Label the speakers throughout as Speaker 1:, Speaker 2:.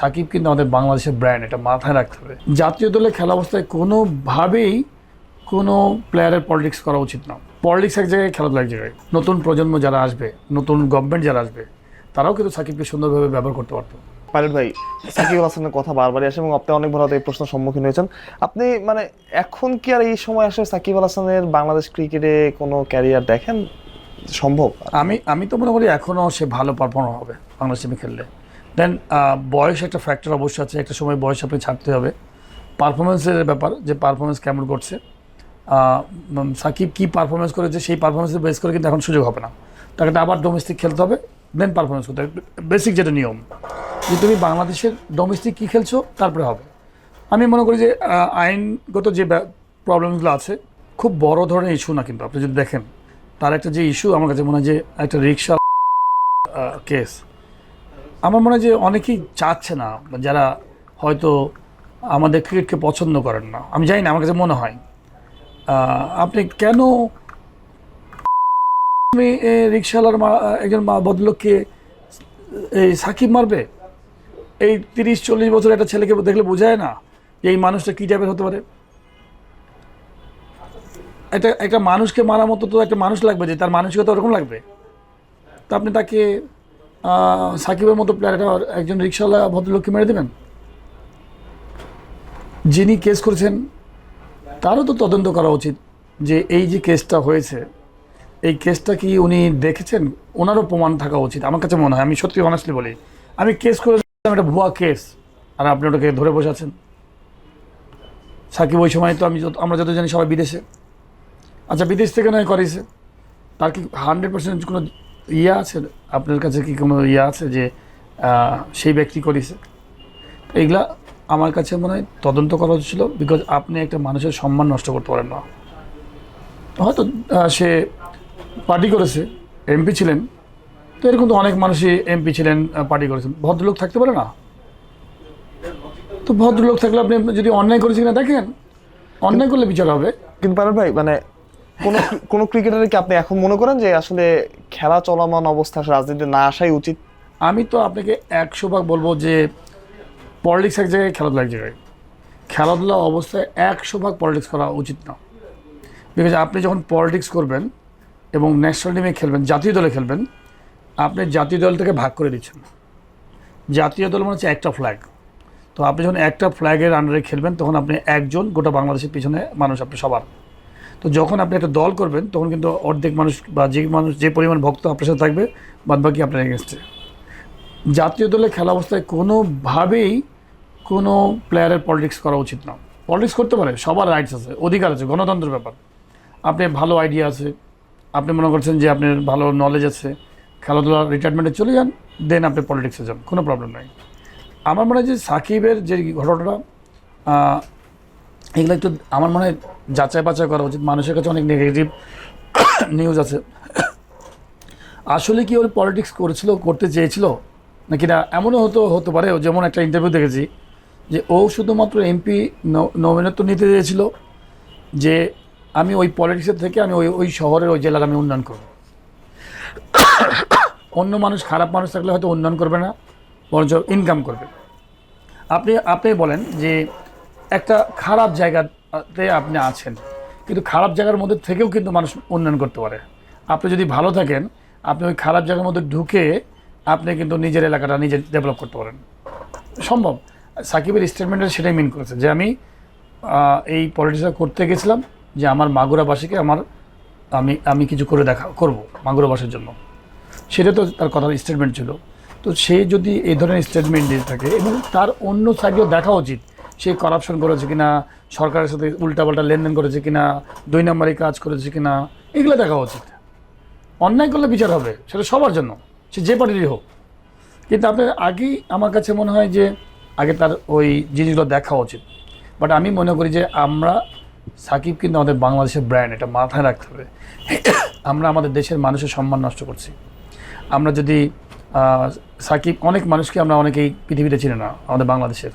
Speaker 1: সাকিব কিন্তু আমাদের বাংলাদেশের ব্র্যান্ড এটা মাথায় রাখতে হবে। জাতীয় দলের খেলা অবস্থায় কোনোভাবেই কোনো প্লেয়ারের পলিটিক্স করা উচিত না। পলিটিক্স এক জায়গায় খেলাধুলা এক জায়গায়। নতুন প্রজন্ম যারা আসবে নতুন গভর্নমেন্ট যারা আসবে তারাও কিন্তু সাকিবকে সুন্দরভাবে ব্যবহার করতে পারতো।
Speaker 2: পাইলট ভাই সাকিব আল হাসানের কথা বারবারই আসে এবং আপনি অনেক বড় এই প্রশ্নের সম্মুখীন হয়েছেন। আপনি মানে এখন কি আর এই সময় আসে সাকিব আল হাসানের বাংলাদেশ ক্রিকেটে কোনো ক্যারিয়ার দেখেন? সম্ভব?
Speaker 1: আমি আমি তো মনে করি এখনও সে ভালো পারফর্মার হবে বাংলাদেশ টিমে খেললে। দেন বয়স একটা ফ্যাক্টর অবশ্যই আছে। একটা সময় বয়স আপনি ছাড়তে হবে। পারফরমেন্সের ব্যাপার, যে পারফরমেন্স কেমন করছে। সাকিব কী পারফরমেন্স করেছে, সেই পারফরমেন্সের বেস করে কিন্তু এখন সুযোগ হবে না। তাকে আবার ডোমেস্টিক খেলতে হবে দেন পারফরমেন্স করতে হবে। বেসিক যেটা নিয়ম, যে তুমি বাংলাদেশের ডোমেস্টিক কী খেলছো, তারপরে হবে। আমি মনে করি যে আইনগত যে প্রবলেমগুলো আছে, খুব বড় ধরনের ইস্যু না কিন্তু। আপনি যদি দেখেন, তার একটা যে ইস্যু আমার কাছে মনে হয় যে একটা রিক্সা কেস আমার মনে হয় যে অনেকেই চাচ্ছে না, যারা হয়তো আমাদের ক্রিকেটকে পছন্দ করেন না। আমি জানি না, আমার কাছে মনে হয়। আপনি কেন আমি রিক্সাওয়ালার মা- একজন মা- ভদ্রলোককে এই সাকিব মারবে? এই তিরিশ, চল্লিশ বছর একটা ছেলেকে দেখলে বোঝায় না যে এই মানুষটা কী টাইপের হতে পারে? একটা একটা মানুষকে মারার মতো তো একটা মানুষ লাগবে যে তার মানসিকতা ওরকম লাগবে। তা আপনি তাকে সাকিবের মতো প্লেয়ার একজন রিক্সাওয়ালা ভদ্রলোককে মেরে দেবেন? যিনি কেস করেছেন, তারও তো তদন্ত করা উচিত যে এই যে কেসটা হয়েছে, এই কেসটা কি উনি দেখেছেন? ওনারও প্রমাণ থাকা উচিত। আমার কাছে মনে হয়, আমি সত্যি অনেস্টলি বলি, আমি কেস করে দিলাম একটা ভুয়া কেস আর আপনি ওটাকে ধরে বসে আছেন সাকিব ওই সময় তো আমি আমরা যত জানি সবাই বিদেশে। আচ্ছা বিদেশ থেকে নয় করেছে। তার কি হান্ড্রেড পার্সেন্ট কোনো ইয়ে আছে, আপনার কাছে কি কোনো ইয়ে আছে যে সেই ব্যক্তি করেছে? এইগুলা আমার কাছে মনে হয় তদন্ত করা হচ্ছিল বিকজ আপনি একটা মানুষের সম্মান নষ্ট করতে পারেন না। হয়তো সে পার্টি করেছে এমপি ছিলেন, তো এরকম তো অনেক মানুষই এমপি ছিলেন পার্টি করেছেন। ভদ্রলোক থাকতে পারে না? তো ভদ্রলোক থাকলে আপনি যদি অন্যায় করেছে কিনা দেখেন, অন্যায় করলে বিচার হবে।
Speaker 2: কিন্তু পাইলট ভাই মানে কোন কোন ক্রিকেটারে কি আপনি এখন মনে করেন যে আসলে খেলা চলমান অবস্থা রাজনীতিতে না আসাই উচিত?
Speaker 1: আমি তো আপনাকে একশো ভাগ বলব যে পলিটিক্স এক জায়গায়, খেলাধুলা এক জায়গায়। খেলাধুলা অবস্থায় একশো ভাগ পলিটিক্স করা উচিত না। বিকজ আপনি যখন পলিটিক্স করবেন এবং ন্যাশনাল টিমে খেলবেন, জাতীয় দলে খেলবেন, আপনি জাতীয় দলটাকে ভাগ করে দিচ্ছেন। জাতীয় দল মানে হচ্ছে একটা ফ্ল্যাগ তো আপনি যখন একটা ফ্ল্যাগের আন্ডারে খেলবেন, তখন আপনি একজন গোটা বাংলাদেশের পিছনে মানুষ, আপনি সবার। তো যখন আপনি একটা দল করবেন, তখন কিন্তু অর্ধেক মানুষ বা যে মানুষ, যে পরিমাণ ভক্ত আপনার সাথে থাকবে বাদ বাকি আপনার এগেনস্টে জাতীয় দলে খেলা অবস্থায় কোনোভাবেই কোনো প্লেয়ারের পলিটিক্স করা উচিত না। পলিটিক্স করতে পারে, সবার রাইটস আছে, অধিকার আছে, গণতন্ত্রের ব্যাপার। আপনি ভালো আইডিয়া আছে, আপনি মনে করছেন যে আপনার ভালো নলেজ আছে, খেলাধুলা রিটায়ারমেন্টে চলে যান দেন আপনি পলিটিক্সে যান, কোনো প্রবলেম নাই। আমার মনে হয় যে সাকিবের যে ঘটনাটা এগুলো একটু, আমার মনে হয় যাচাই বাছাই করা উচিত। মানুষের কাছে অনেক নেগেটিভ নিউজ আছে। আসলে কি ওর পলিটিক্স করেছিল, করতে চেয়েছিল? নাকি না? এমনও হতো, হতে পারে। যেমন একটা ইন্টারভিউ দেখেছি, যে ও শুধুমাত্র এমপি নমিনেত্ব নিতে চেয়েছিল, যে আমি ওই পলিটিক্সের থেকে আমি ওই ওই শহরের ওই জেলার আমি উন্নয়ন করব। অন্য মানুষ খারাপ মানুষ থাকলে হয়তো উন্নয়ন করবে না, বরঞ্চ ইনকাম করবে। আপনি আপনি বলেন যে একটা খারাপ জায়গাতে আপনি আছেন। কিন্তু খারাপ জায়গার মধ্যে থেকেও কিন্তু মানুষ উন্নয়ন করতে পারে। আপনি যদি ভালো থাকেন, আপনি ওই খারাপ জায়গার মধ্যে ঢুকে আপনি কিন্তু নিজের এলাকাটা নিজে ডেভেলপ করতে পারেন। সম্ভব। সাকিবের স্টেটমেন্টে সেটাই মিন করেছে যে আমি এই পলিটিক্সটা করতে গেছিলাম যে আমার মাগুরাবাসীকে আমার আমি আমি কিছু করে দেখা, করব মাগুরাবাসীর জন্য। সেটা তো তার কথার স্টেটমেন্ট ছিল। তো সে যদি এই ধরনের স্টেটমেন্ট দিয়ে থাকে এবং তার অন্য সাইডেও দেখা উচিত সে করাপশন করেছে কিনা, সরকারের সাথে উল্টাপাল্টা লেনদেন করেছে কিনা, দুই নম্বরই কাজ করেছে কিনা, এগুলো দেখা উচিত। অন্যায় করলে বিচার হবে, সেটা সবার জন্য, সে যে পার্টিরই হোক। কিন্তু আপনার আগেই আমার কাছে মনে হয় যে, আগে তার ওই জিনিসগুলো দেখা উচিত। বাট আমি মনে করি যে, আমরা সাকিব কিন্তু আমাদের বাংলাদেশের ব্র্যান্ড এটা মাথায় রাখতে হবে। আমরা আমাদের দেশের মানুষের সম্মান নষ্ট করছি। আমরা যদি সাকিব, অনেক মানুষকে আমরা অনেকেই পৃথিবীতে চিনি না, আমাদের বাংলাদেশের।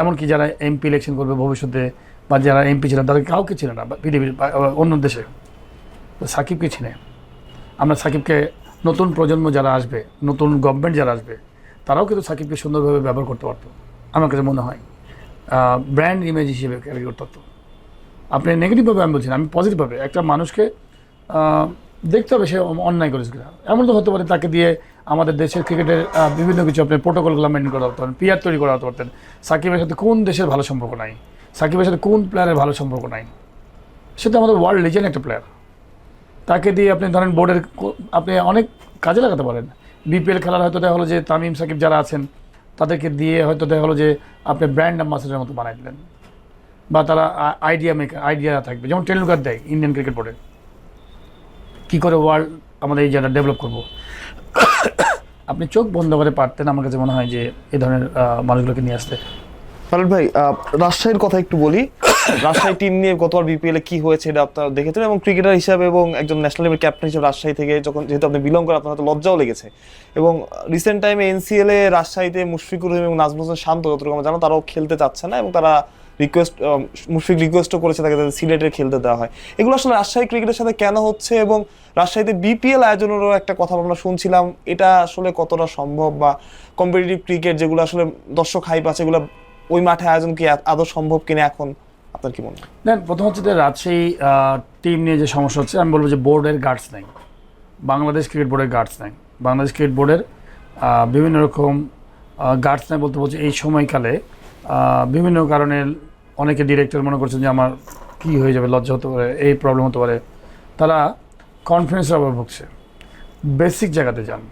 Speaker 1: এমনকি যারা এমপি ইলেকশন করবে ভবিষ্যতে, বা যারা এমপি ছিলেন তাদের কাউকে ছিল না পৃথিবীর অন্য দেশে। তো সাকিবকে চিনে। আমরা সাকিবকে নতুন প্রজন্ম যারা আসবে, নতুন গভর্নমেন্ট যারা আসবে, তারাও কিন্তু সাকিবকে সুন্দরভাবে ব্যবহার করতে পারতো, আমার কাছে মনে হয়। ব্র্যান্ড ইমেজ হিসেবে ক্যারি করতে পারতো। আপনি নেগেটিভভাবে আমি বলছি আমি পজিটিভভাবে একটা মানুষকে দেখতে হবে, সে অন্যায় করেছে কিনা। এমন তো হতে পারে তাকে দিয়ে আমাদের দেশের ক্রিকেটের বিভিন্ন কিছু আপনি প্রোটোকলগুলো মেনটেন করা পারেন পিয়ার তৈরি করা পারতেন। সাকিবের সাথে কোন দেশের ভালো সম্পর্ক নাই? সাকিবের সাথে কোন প্লেয়ারের ভালো সম্পর্ক নাই? সে তো আমাদের ওয়ার্ল্ড লিজেন্ড একটা প্লেয়ার তাকে দিয়ে আপনি ধরেন বোর্ডের আপনি অনেক কাজে লাগাতে পারেন। বিপিএল খেলার হয়তো দেখা হলো যে তামিম সাকিব যারা আছেন, তাদেরকে দিয়ে হয়তো দেখা হলো যে আপনি ব্র্যান্ড অ্যাম্বাসেডারের মতো বানাই দিলেন। বা তারা আইডিয়া মেকার আইডিয়া থাকবে। যেমন টেন্ডুলকার দেয় ইন্ডিয়ান ক্রিকেট বোর্ডে কী করে ওয়ার্ল্ড আমাদের এই জায়গাটা ডেভেলপ করব? আপনি চোখ বন্ধ করে পারতেন আমার কাছে মনে হয় যে এই ধরনের মানুষগুলোকে নিয়ে আসতে।
Speaker 2: পারুল ভাই রাজশাহীর কথা একটু বলি। রাজশাহী টিম নিয়ে গতবার বিপিএল কি হয়েছে এটা আপনারা দেখেছেন এবং ক্রিকেটার হিসাবে এবং একজন ন্যাশনাল লেভেল ক্যাপ্টেন হিসেবে রাজশাহী থেকে যখন যেহেতু আপনি বিলং করেন, আপনার লজ্জাও লেগেছে। এবং রিসেন্ট টাইমে এনসিএল এ রাজশাহীতে মুশফিকুর রহিম এবং নাজমুল হোসেন শান্ত, যতটুকু আমরা জানো, তারাও খেলতে চাচ্ছে না এবং তারা রিকোয়েস্ট মুশফিক রিকোয়েস্টও করেছে তাকে যাতে সিলেটের খেলতে দেওয়া হয়। এগুলো আসলে রাজশাহী ক্রিকেটের সাথে কেন হচ্ছে এবং রাজশাহীতে বিপিএল আয়োজনেরও একটা কথা আমরা শুনছিলাম, এটা আসলে কতটা সম্ভব বা কম্পিটিটিভ ক্রিকেট যেগুলো আসলে দর্শক হাইপ আছে, এগুলো ওই মাঠে আয়োজন কি আদৌ সম্ভব কিনা এখন? আপনার কি মনে হয়?
Speaker 1: দেন প্রথম হচ্ছে যে রাজশাহী টিম নিয়ে যে সমস্যা হচ্ছে, আমি বলব যে বোর্ডের গার্ডস নাই। বাংলাদেশ ক্রিকেট বোর্ডের গার্ডস নাই। বাংলাদেশ ক্রিকেট বোর্ডের বিভিন্ন রকম গার্ডস নাই বলতে বলছে এই সময়কালে। বিভিন্ন কারণে অনেকে ডিরেক্টর মনে করছেন যে আমার কি হয়ে যাবে, লজ্জা হতে পারে, এই প্রবলেম হতে পারে। তারা কনফিডেন্সের অভাবে ভুগছে বেসিক জায়গাতে যান।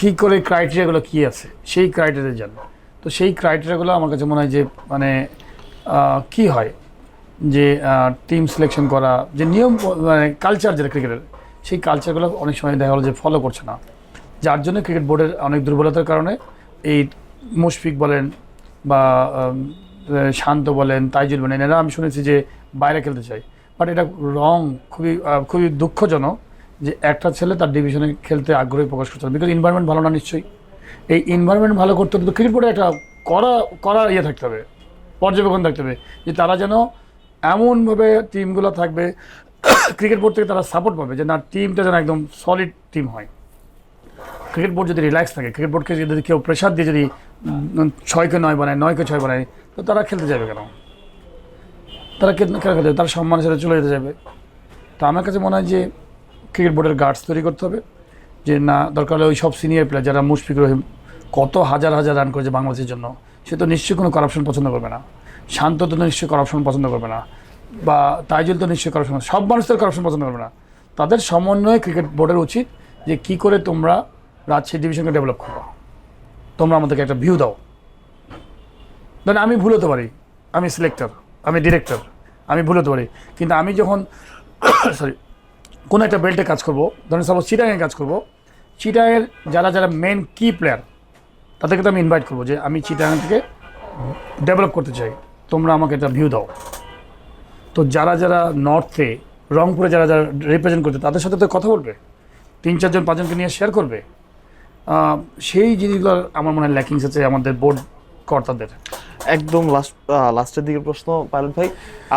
Speaker 1: কী করে ক্রাইটেরিয়াগুলো কী আছে, সেই ক্রাইটেরিয়া যান। তো সেই ক্রাইটেরিয়াগুলো আমার কাছে মনে হয় যে মানে কি হয় যে টিম সিলেকশন করা, যে নিয়ম মানে কালচার যেটা ক্রিকেটের সেই কালচারগুলো অনেক সময় দেখা গেলো যে ফলো করছে না। যার জন্য ক্রিকেট বোর্ডের অনেক দুর্বলতার কারণে এই মুশফিক বলেন বা শান্ত বলেন, তাইজুল বলেন এরা আমি শুনেছি যে বাইরে খেলতে চাই বাট এটা রং খুবই খুবই দুঃখজনক যে একটা ছেলে তার ডিভিশনে খেলতে আগ্রহী প্রকাশ করছে বিকজ এনভায়রনমেন্ট ভালো না নিশ্চয়ই। এই এনভায়রনমেন্ট ভালো করতে হলে তো ক্রিকেট বোর্ডে একটা করা করা ইয়ে থাকতে হবে, পর্যবেক্ষণ থাকতে হবে যে তারা যেন এমনভাবে টিমগুলো থাকবে ক্রিকেট বোর্ড থেকে তারা সাপোর্ট পাবে যে না টিমটা যেন একদম সলিড টিম হয়। ক্রিকেট বোর্ড যদি রিল্যাক্স থাকে, ক্রিকেট বোর্ডকে যদি কেউ প্রেশার দিয়ে যদি ছয়কে নয় বানায়, নয়কে ছয় বানায়, তো তারা খেলতে যাবে কেন? তারা কেন খেলতে? তারা সম্মানের সাথে চলে যেতে যাবে। তো আমার কাছে মনে হয় যে ক্রিকেট বোর্ডের গার্ডস তৈরি করতে হবে, যে না, দরকার হলে ওই সব সিনিয়র প্লেয়ার যারা মুশফিক রহিম কত হাজার হাজার রান করেছে বাংলাদেশের জন্য, সে তো নিশ্চয়ই কোনো করাপশন পছন্দ করবে না। শান্ত তো নিশ্চয়ই করাপশন পছন্দ করবে না, বা তাইজুল তো নিশ্চয়ই করাপশন সব মানুষ তো করাপশন পছন্দ করবে না। তাদের সমন্বয়ে ক্রিকেট বোর্ডের উচিত যে কি করে তোমরা রাজশাহী ডিভিশনকে ডেভেলপ করো তোমরা আমাদেরকে একটা ভিউ দাও। ধরেন আমি ভুল হতে পারি। আমি সিলেক্টর আমি ডিরেক্টর আমি ভুল হতে পারি। কিন্তু আমি যখন সরি কোনো একটা বেল্টে কাজ করব ধরেন সাপোজ চিটাঙে কাজ করব চিটাঙের যারা যারা মেন কি প্লেয়ার তাদেরকে তো আমি ইনভাইট করব যে আমি চিটাং থেকে ডেভেলপ করতে চাই। তোমরা আমাকে একটা ভিউ দাও। তো যারা যারা নর্থে রংপুরে যারা যারা রিপ্রেজেন্ট করছে, তাদের সাথে তো কথা বলবে। তিন, চারজন, পাঁচজনকে নিয়ে শেয়ার করবে। সেই জিনিসগুলো আমার মনে হয় ল্যাকিংস আছে আমাদের বোর্ড কর্তাদের।
Speaker 2: একদম লাস্ট লাস্টের দিকে প্রশ্ন পাইলট ভাই।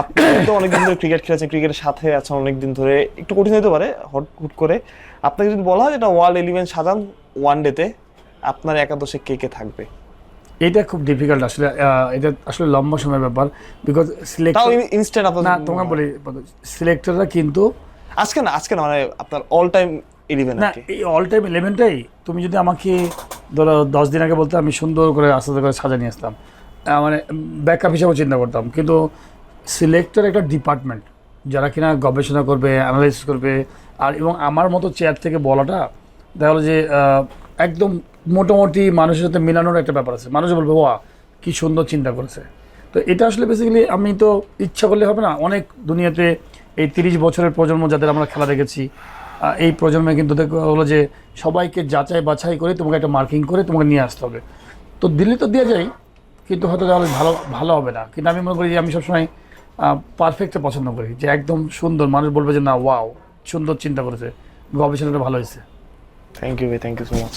Speaker 2: আপনি তো অনেকদিন ধরে ক্রিকেট খেলেছেন ক্রিকেটের সাথে আছেন অনেকদিন ধরে। একটু কঠিন হতে পারে হট হুট করে। আপনাকে যদি বলা হয় এটা ওয়ার্ল্ড ইলেভেন সাজান ওয়ান ডেতে আপনার একাদশে কে কে থাকবে?
Speaker 1: এটা খুব ডিফিকাল্ট আসলে এটা আসলে লম্বা সময়ের ব্যাপার বিকজ সিলেক্ট
Speaker 2: তাও ইনস্ট্যান্ট আপনার
Speaker 1: না তোমাকে বলি সিলেক্টররা কিন্তু
Speaker 2: আজকে না আজকে না মানে আপনার অল টাইম ইলেভেন
Speaker 1: না এই অল টাইম ইলেভেনটাই তুমি যদি আমাকে ধরো দশ দিন আগে বলতে আমি সুন্দর করে আস্তে আস্তে করে সাজা নিয়ে আসতাম। মানে ব্যাকআপ হিসাবে চিন্তা করতাম। কিন্তু সিলেক্টর একটা ডিপার্টমেন্ট যারা কিনা গবেষণা করবে অ্যানালাইসিস করবে আর এবং আমার মতো চেয়ার থেকে বলাটা দেখা গেলো যে একদম মোটামুটি মানুষের সাথে মেলানোর একটা ব্যাপার আছে। মানুষ বলবে ওয়া কি সুন্দর চিন্তা করেছে। তো এটা আসলে বেসিক্যালি আমি তো ইচ্ছা করলে হবে না অনেক দুনিয়াতে এই তিরিশ বছরের প্রজন্ম যাদের আমরা খেলা দেখেছি এই প্রজন্মে কিন্তু হলো যে সবাইকে যাচাই বাছাই করে তোমাকে একটা মার্কিং করে তোমাকে নিয়ে আসতে হবে। তো দিল্লি তো দেওয়া যায়, কিন্তু হয়তো তাহলে ভালো ভালো হবে না। কিন্তু আমি মনে করি যে আমি সবসময় পারফেক্টটা পছন্দ করি, যে একদম সুন্দর, মানুষ বলবে যে না ওয়াও সুন্দর চিন্তা করেছে, গবেষণাটা ভালো হয়েছে।
Speaker 2: থ্যাংক ইউ ভাই থ্যাংক ইউ সো মাচ